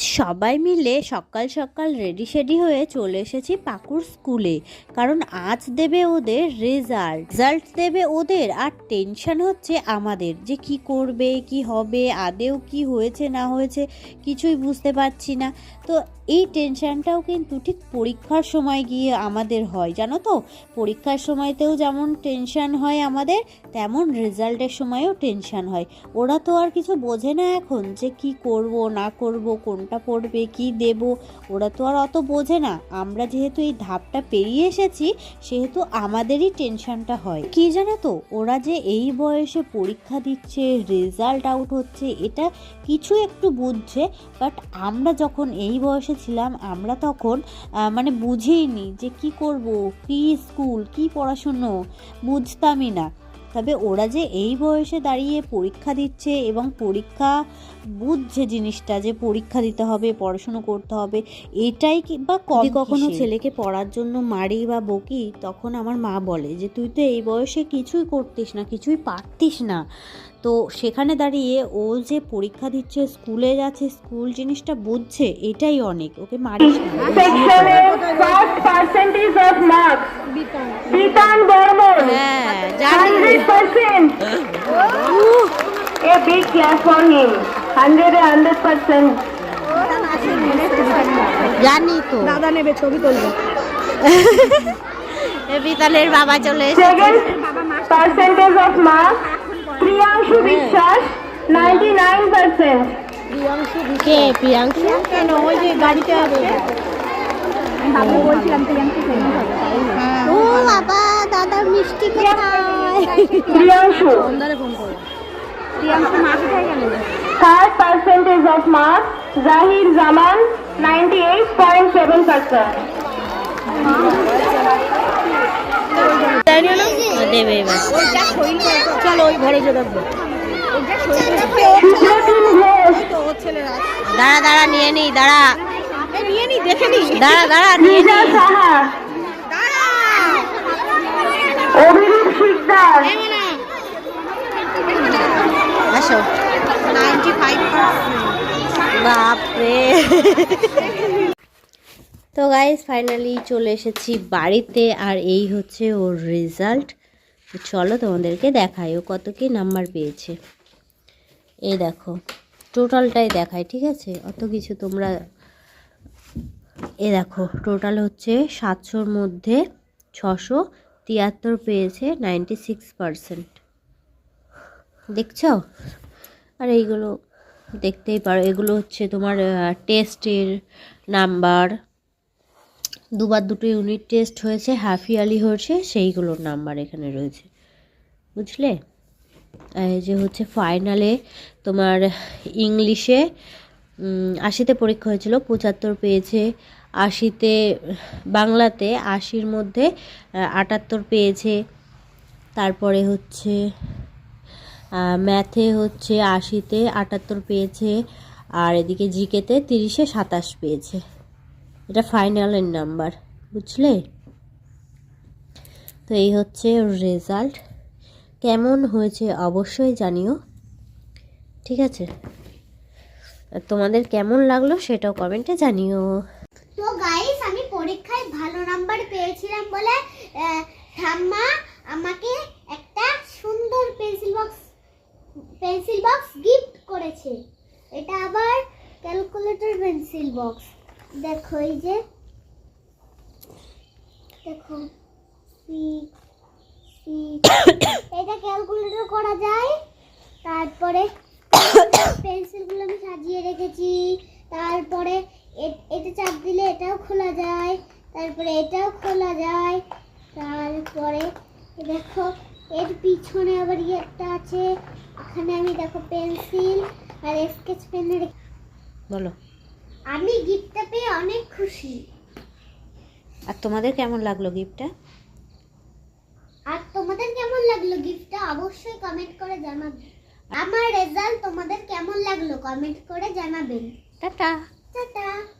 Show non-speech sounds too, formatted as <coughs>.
সবাই মিলে সকাল সকাল রেডি সেডি হয়ে চলে এসেছি পাকুর স্কুলে কারণ আজ দেবে ওদের রেজাল্ট রেজাল্ট দেবে ওদের আর টেনশন হচ্ছে আমাদের যে কি করবে, কি হবে, আদেও কি হয়েছে, না হয়েছে, কিছুই বুঝতে পারছি না। তো এই টেনশানটাও কিন্তু ঠিক পরীক্ষার সময় গিয়ে আমাদের হয়, জানো তো? পরীক্ষার সময়তেও যেমন টেনশান হয় আমাদের, তেমন রেজাল্টের সময়ও টেনশান হয়। ওরা তো আর কিছু বোঝে না এখন যে কি করব, না করব কোনটা পড়বে, কি দেব? ওরা তো আর অত বোঝে না। আমরা যেহেতু এই ধাপটা পেরিয়ে এসেছি, সেহেতু আমাদেরই টেনশনটা হয়। কি জানো তো, ওরা যে এই বয়সে পরীক্ষা দিচ্ছে, রেজাল্ট আউট হচ্ছে, এটা কিছু একটু বুঝছে, বাট আমরা যখন এই বয়সে ছিলাম, আমরা তখন মানে বুঝিনি যে কি করব, কি স্কুল, কি পড়াশুনো, বুঝতামই না। তবে ওরা যে এই বয়সে দাঁড়িয়ে পরীক্ষা দিচ্ছে এবং পরীক্ষা বুঝছে জিনিসটা যে পরীক্ষা দিতে হবে পড়াশুনো করতে হবে এটাই কি বা কবে কখনো ছেলেকে পড়ার জন্য মারি বা বকি তখন আমার মা বলে যে তুই তো এই বয়সে কিছুই করতিস না কিছুই পারতিস না। তো সেখানে দাঁড়িয়ে ও যে পরীক্ষা দিচ্ছে স্কুলে যাচ্ছে স্কুল জিনিসটা বুঝছে এটাই অনেক। ওকে মারিস হ্যাঁ, জানি। তো। দাদা নেবে ছবি তুলবে। বিতালের বাবা চলে এসেছে। বাবা percentage of marks marks. Priyanshu Vishwas. Ninety-nine percent. কে প্রিয়াংশু কেন ওই যে গাড়িতে আছে ও বাবা দাদা মিষ্টি কোথায় Priyanshu. সন্ধ্যারে ফোন করো প্রিয়াঙ্কা মা কোথায় গেল Third percentage of দেবে এবার। চলো ওই ঘরে যে দেখব দাঁড়া দাঁড়া নিয়ে নি দাঁড়া। নিয়ে নি দেখে নি। দাঁড়া দাঁড়া নিয়ে নি। অভিরূপ শিকদার আসো। বাপরে। তো গাইজ ফাইনালি চলে এসেছি বাড়িতে আর এই হচ্ছে ওর রেজাল্ট তো চলো তোমাদেরকে দেখাই, ও কত কি নাম্বার পেয়েছে। এই দেখো টোটালটাই দেখায় ঠিক আছে? অত কিছু তোমরা, এ দেখো টোটাল হচ্ছে সাতশোর মধ্যে ছশো তিয়াত্তর পেয়েছে নাইনটি সিক্স পারসেন্ট দেখছ? আর এইগুলো দেখতেই পারো, এগুলো হচ্ছে তোমার টেস্টের নাম্বার দুবার দুটো ইউনিট টেস্ট হয়েছে, হাফ ইয়ারলি হয়েছে, সেইগুলোর নাম্বার এখানে রয়েছে। বুঝলে? যে হচ্ছে ফাইনালে তোমার ইংলিশে আশিতে পরীক্ষা হয়েছিল, পঁচাত্তর পেয়েছে, আশিতে, বাংলাতে আশির মধ্যে আটাত্তর পেয়েছে। তারপরে হচ্ছে ম্যাথে হচ্ছে আশিতে আটাত্তর পেয়েছে, আর এদিকে জিকেতে তিরিশে সাতাশ পেয়েছে। এটা ফাইনালের নাম্বার বুঝলে? তো এই হচ্ছে রেজাল্ট কেমন হয়েছে অবশ্যই জানিও, ঠিক আছে? তোমাদের কেমন লাগল সেটাও কমেন্টে জানিও। তো গাইস আমি পরীক্ষায় ভালো নাম্বার পেয়েছিলাম বলে ঠাম্মা আমাকে একটা সুন্দর pencil box pencil box gift করেছে। এটা আবার ক্যালকুলেটর পেন্সিল বক্স দেখো এই যে, দেখো। <coughs> এটা ক্যালকুলেটর করা যায়। তারপরে <coughs> পেন্সিলগুলো আমি সাজিয়ে রেখেছি। তারপরে এটা চাপ দিলে এটাও খোলা যায়। তারপরে এটাও খোলা যায়। তারপরে দেখো, এর পিছনে আবার একটা আছে। এখানে আমি দেখো পেন্সিল আর স্কেচ পেন বলো। আমি গিফটটা পেয়ে অনেক খুশি। আর তোমাদের কেমন লাগল গিফটটা? আর তোমাদের কেমন লাগল গিফটটা অবশ্যই কমেন্ট করে জানাবে। আমার রেজাল্ট তোমাদের কেমন লাগল কমেন্ট করে জানাবেন। টাটা। টাটা।